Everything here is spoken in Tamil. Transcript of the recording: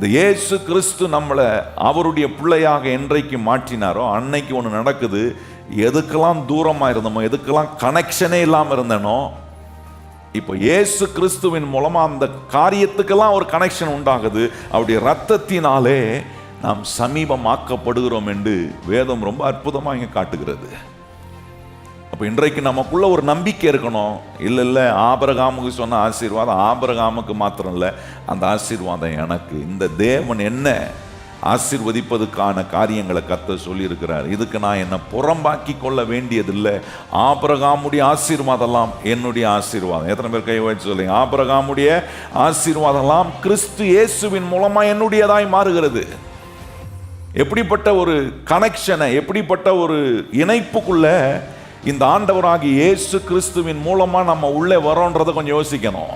இந்த இயேசு கிறிஸ்து நம்மளை அவருடைய பிள்ளையாக என்றைக்கு மாற்றினாரோ அன்னைக்கு ஒன்று நடக்குது. எதுக்கெல்லாம் தூரமாக இருந்தோமோ எதுக்கெல்லாம் கனெக்ஷனே இல்லாமல் இருந்தனோ இப்போ இயேசு கிறிஸ்துவின் மூலமாக அந்த காரியத்துக்கெல்லாம் ஒரு கனெக்ஷன் உண்டாகுது. அவருடைய ரத்தத்தினாலே நாம் சமீபமாக்கப்படுகிறோம் என்று வேதம் ரொம்ப அற்புதமாக இங்கே காட்டுகிறது. அப்போ இன்றைக்கு நமக்குள்ள ஒரு நம்பிக்கை இருக்கணும். இல்லை இல்லை ஆபரகாமுக்கு சொன்ன ஆசீர்வாதம் ஆபரகாமுக்கு மாத்திரம் இல்லை. அந்த ஆசீர்வாதம் எனக்கு. இந்த தேவன் என்ன ஆசிர்வதிப்பதுக்கான காரியங்களை கத்த சொல்லியிருக்கிறார். இதுக்கு நான் என்னை புறம்பாக்கி கொள்ள வேண்டியதில்லை. ஆபரகாமுடைய ஆசீர்வாதம்லாம் என்னுடைய ஆசீர்வாதம். எத்தனை பேர் கை வச்சு சொல்லுங்க. ஆபரகாமுடைய ஆசீர்வாதம்லாம் கிறிஸ்து இயேசுவின் மூலமாக என்னுடையதாய் மாறுகிறது. எப்படிப்பட்ட ஒரு கனெக்ஷனை எப்படிப்பட்ட ஒரு இணைப்புக்குள்ளே இந்த ஆண்டவராகி இயேசு கிறிஸ்துவின் மூலமாக நம்ம உள்ளே வரோன்றதை கொஞ்சம் யோசிக்கணும்.